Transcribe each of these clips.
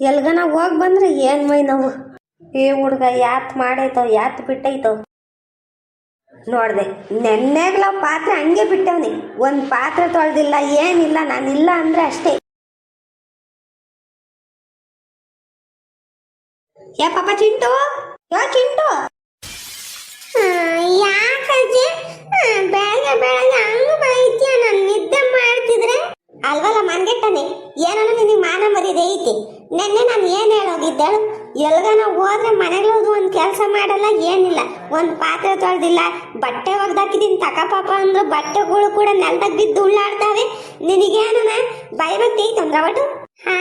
ಎಲ್ಗನ ಹೋಗಿ ಬಂದ್ರೆ ಏನು ಮೈ ನಾವು? ಏ ಹುಡ್ಗ, ಯಾತ್ ಮಾಡೈತೋ, ಯಾತ್ ಬಿಟ್ಟೈತೋ? ನೋಡ್ದೆ, ನೆನ್ನೆಗ್ಲ ಪಾತ್ರೆ ಹಂಗೆ ಬಿಟ್ಟವ್ನಿ. ಒಂದು ಪಾತ್ರೆ ತೊಳೆದಿಲ್ಲ, ಏನಿಲ್ಲ, ನಾನಿಲ್ಲ ಅಂದ್ರೆ ಅಷ್ಟೇ. ಯಾ ಪಾಪ ಚಿಂಟು, ಯೋ ಚಿಂಟು? ಯಾಕಜ್ಜಿ ಬೆಳಗ್ಗೆ ಬೆಳಗ್ಗೆ ಹಂಗ ಬೈತೀಯ? ನಾನು ನಿದ್ದೆ ಮಾಡ್ತಿದ್ರೆ? ಅಲ್ವಲ್ಲ ಮನ್ಗೆಟ್ಟನೆ ಏನೋ ನಿನಗೆ ಮಾನ ಮರ್ಯಾದೆ ಐತಿ. ನೆನ್ನೆ ನಾನು ಏನು ಹೇಳೋಗಿದ್ದಳು ಎಲ್ಗನ ಹೋದ್ರೆ ಮನೆಗಳದು ಒಂದು ಕೆಲಸ ಮಾಡಲ್ಲ, ಏನಿಲ್ಲ. ಒಂದು ಪಾತ್ರೆ ತೊಳೆದಿಲ್ಲ. ಬಟ್ಟೆ ಒಗ್ದಾಕಿದ್ದೀನಿ ತಕ ಪಾಪ ಅಂದ್ರೆ ಬಟ್ಟೆಗಳು ಕೂಡ ನೆಲದಾಗ ಬಿದ್ದು ಉಳ್ಳಾಡ್ತಾವೆ ನಿನಗೇನು ಭಯಭಕ್ತಿ ಐತಂದ್ರ ಒಟ್ಟು ಹಾ?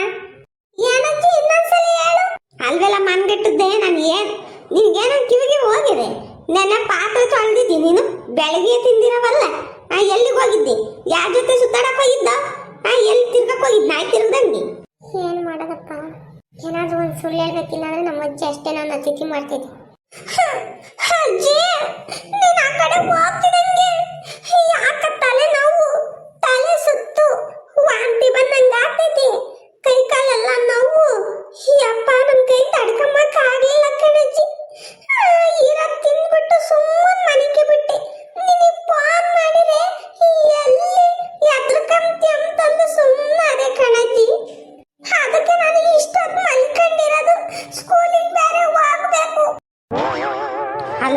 ಏನಂತ ಹೇಳು. ಅಲ್ವೆಲ್ಲ ಮನ್ಗೆಟ್ಟಿದ್ದೆ ನಾನು ಏನ್? ನಿನ್ಗೇನೋ ಕಿವಿಗೆ ಹೋಗಿದೆ. ನನ್ನ ಪಾತ್ರೆ ತೊಳೆದಿದ್ದಿ ನೀನು? ಬೆಳಗ್ಗೆ ತಿಂದಿರವಲ್ಲ? ಎಲ್ಲಿಗೆ ಹೋಗಿದ್ದೆ? ಯಾರ ಜೊತೆ ಸುತ್ತಾಡಕ್ ಹೋಗಿದ್ದ? ಎಲ್ಲಿ ತಿರ್ಗಕ್ ಹೋಗಿದ್ ನಾಯಿ ತಿರ್ಗದಂಗೆ? ಮಾಡೋದಪ್ಪ? ಏನಾದ್ರೂ ಒಂದು ಸುಳ್ಳು ಹೇಳ್ಬೇಕಿಲ್ಲ ಅಂದ್ರೆ ನಮ್ಮ ಅಜ್ಜಿ ಅಷ್ಟೇ ನಾನು ಅತಿಥಿ ಮಾಡ್ತಿದ್ದೆ ಅಜ್ಜಿ, ನೀನು ಆ ಕಡೆ ಹೋಗ್ತಿದಂಗೆ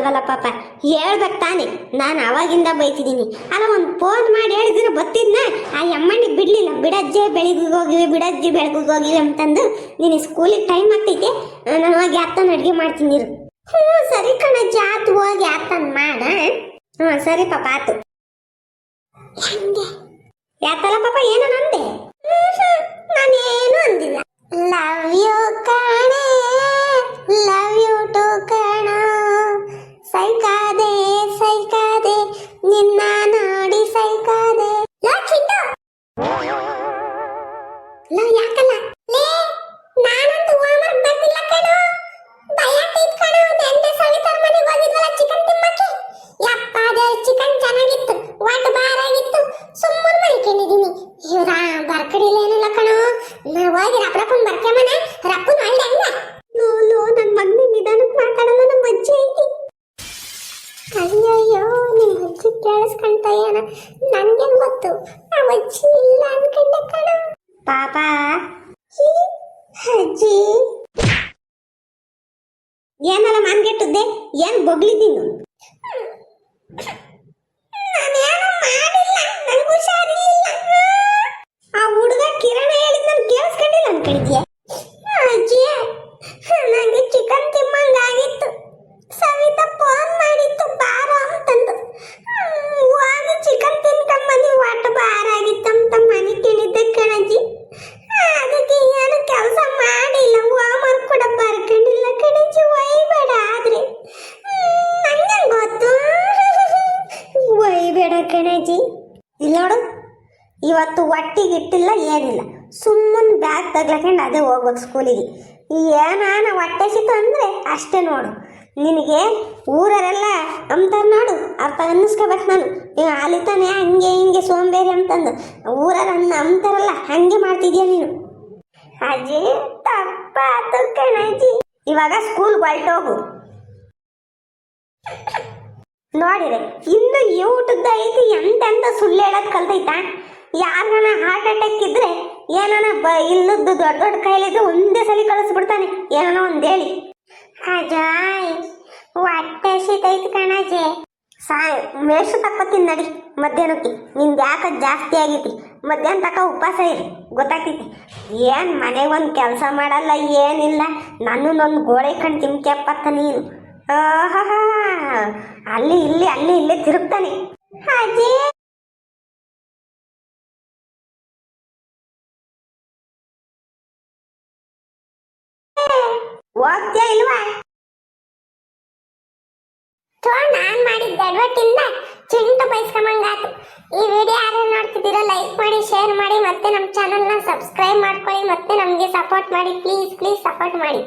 ಅಲ್ವಲ್ಲ ಪಾಪ. ಹೇಳ್ಬೇಕು ತಾನೆ. ನಾನು ಅವಾಗಿಂದ ಬೈತಿದ್ದೀನಿ ಅಲ್ಲ ಒಂದು ಫೋನ್ ಮಾಡಿ ಹೇಳಿದ್ರೆ ಬತ್ತಿದ್ನ ಆ ಅಮ್ಮನಿಗೆ ಬಿಡ್ಲಿಲ್ಲ. ಬಿಡಜ್ಜೆ ಬೆಳಿಗ್ಗೆ ಹೋಗಿವಿ ಬಿಡಜ್ಜಿ ಬೆಳಗ್ಗೆ ಹೋಗಿವಿ ಅಂತಂದು ನೀನು ಸ್ಕೂಲಿಗೆ ಟೈಮ್ ಆಗ್ತೈತೆ? ನಾನು ಹೋಗಿ ಅತ್ತನ ಅಡುಗೆ ಮಾಡ್ತೀನಿ ಹ್ಞೂ ಸರಿ ಕಣಜ್ಜಿ, ಆತು, ಹೋಗಿ ಅತ್ತನ ಮಾಡ. ಹ್ಞೂ ಸರಿ ಪಾಪ, ಆತು. ಯಾತಲ್ಲ ಪಾಪ, ಏನೋ ನಂದೆ? ಬರ್ಕಡಿಲೇನಿಲ್ಲ ಕಣೋ ನಾವು ಹೋಗಿ ರಪ್ರಪ್ಪನ್ ಬರ್ಕೆಮನ ರಪ್ಪನ್ ಒಳ್ಳೆ ಹಂಗ ನೋ ನೋ ನನ್ನ ಮಗನ ನಿಧಾನಕ್ಕೆ ಮಾತಾಡಲ್ಲ ನಮ್ಮ ಅಜ್ಜಿ ಐತಿ ಅಯ್ಯಯ್ಯೋ ನಿಮ್ಮ ಅಜ್ಜಿ ಕೇಳಿಸ್ಕೊಂತ ಏನ ನಂಗೆ ಗೊತ್ತು ಆ ಅಜ್ಜಿ ಇಲ್ಲ ಅನ್ಕೊಂಡೆ ಕಣೋ ಪಾಪ ಅಜ್ಜಿ ಏನಲ್ಲ ಮಾನ್ಗೆಟ್ಟದ್ದೆ ಏನ್ ಬೊಗ್ಲಿದ್ದೀನಿ ನಾನೇನು ಮಾಡಿಲ್ಲ ನಂಗೆ ಹುಷಾರಿಲ್ಲ ಆ ಹುಡುಗ ಕಿರಣ ಹೇಳಿದ್ ನಾನು ಕೇಳಿಸ್ಕೊಂಡಿಲ್ಲ ಅನ್ಕೊಂಡಿದ್ಯಾ ಅಜ್ಜಿ ನಂಗೆ ಚಿಕನ್ ತಿಮ್ಮಂಗಾಗಿತ್ತು ಸವಿತಾ ಫೋನ್ ಮಾಡಿತ್ತು ಬಾರ ಅಂತಂದು ಹ್ಮ್, ಹೋಗಿ ಚಿಕನ್ ತಿನ್ಕೊಂಬಂದು ಒಟ್ಟು ಬಾರ ಆಗಿತ್ತಂತ ಮನೆ ಕೇಳಿದ್ದೆ ಕಣಜ್ಜಿ ಅದಕ್ಕೆ ಏನು ಕೆಲಸ ಮಾಡಿಲ್ಲ ಹೋಮ್ವರ್ಕ್ ಕೂಡ ಬರ್ಕೊಂಡಿಲ್ಲ ಕಣಜ್ಜಿ ಒಯ್ಬೇಡ ಆದ್ರೆ ಹ್ಮ್, ನಂಗೆ ಗೊತ್ತು ಕಣಜ್ಜಿ ಇಲ್ಲ ನೋಡು, ಇವತ್ತು ಒಟ್ಟಿಗೆ ಇಟ್ಟಿಲ್ಲ, ಏನಿಲ್ಲ. ಸುಮ್ಮನೆ ಬ್ಯಾಗ್ ತಗ್ಲಕೊಂಡು ಅದೇ ಹೋಗ್ಬೇಕು ಸ್ಕೂಲಿಗೆ. ಏನಾನ ಹೊಟ್ಟೆ ಸಿತ್ತು ಅಂದರೆ ಅಷ್ಟೇ ನೋಡು. ನಿನಗೆ ಊರರೆಲ್ಲ ಅಂತಾರೆ ನೋಡು, ಅರ್ಥ ಅನ್ನಿಸ್ಕೋಬೇಕು ನಾನು. ನೀವು ಆಲಿತಾನೆ ಹಂಗೆ ಹಿಂಗೆ ಸೋಂಬೇರಿ ಅಂತಂದು. ಊರರ ಅನ್ನ ಅಂತಾರಲ್ಲ, ಹಂಗೆ ಮಾಡ್ತಿದ್ಯಾ ನೀನು? ಅಜ್ಜಿ ತಪ್ಪಾತು ಕಣಜ್ಜಿ ಇವಾಗ ಸ್ಕೂಲ್ ಹೊರಟೋಗು. ನೋಡಿರೆ ಇನ್ನು ಯೂಟದ ಐತಿ ಎಂತೆಂತ ಸುಳ್ಳು ಹೇಳೋದು ಕಲ್ತೈತಾ? ಯಾರನ್ನ ಹಾರ್ಟ್ ಅಟ್ಯಾಕ್ ಇದ್ರೆ ಏನಾನ ಇಲ್ಲದ್ದು ದೊಡ್ಡ ದೊಡ್ಡ ಕೈಲಿದ್ರೆ ಒಂದೇ ಸಲ ಕಳಿಸ್ಬಿಡ್ತಾನೆ, ಏನಾನ ಒಂದು ಹೇಳಿ. ಅಜಾಯ್, ಹೊಟ್ಟೆ ಶೀತೈತಿ ಕಣಜೆ. ಸಾಯ್ ಮೇಷ ತಕ್ಕೋತೀನಿ ನಡಿ, ಮಧ್ಯಾಹ್ನಕ್ಕೆ. ನಿಂದು ಯಾಕೆ ಜಾಸ್ತಿ ಆಗೈತಿ? ಮಧ್ಯಾಹ್ನ ತಕ್ಕ ಉಪವಾಸ ಇರಿ, ಗೊತ್ತಾಗ್ತೈತಿ. ಏನು ಮನೆಗೆ ಒಂದು ಕೆಲಸ ಮಾಡಲ್ಲ, ಏನಿಲ್ಲ. ನಾನು ಗೋಳೆ ಗೋಡೆ ಕಣ್ ತಿಮ್ಕೆಪ್ಪತ್ತ ನೀನು. ಅಲ್ಲಿ, ಇಲ್ಲಿ ಅಲ್ಲಿ, ಇಲ್ಲಿ ತಿರುಗ್ತಾನೆ. ಅಜ್ಜಿ ಹೋಗ್ತೀಯ ಇಲ್ವಾ? ತೋ ನಾನ್ ಮಾಡಿದ್ದ ಅಡ್ವರ್ಟಿಂದ. ಚಿಂಟು ಬೈಸ್ಕೊಂಬಂಗಾತು ಈ ವಿಡಿಯೋ ಯಾರು ನೋಡ್ತಿದ್ದೀರೋ ಲೈಕ್ ಮಾಡಿ ಶೇರ್ ಮಾಡಿ, ಮತ್ತೆ ನಮ್ಮ ಚಾನಲ್ನ ಸಬ್ಸ್ಕ್ರೈಬ್ ಮಾಡ್ಕೊಳ್ಳಿ, ಮತ್ತೆ ನಮಗೆ ಸಪೋರ್ಟ್ ಮಾಡಿ ಪ್ಲೀಸ್ ಪ್ಲೀಸ್ ಸಪೋರ್ಟ್ ಮಾಡಿ.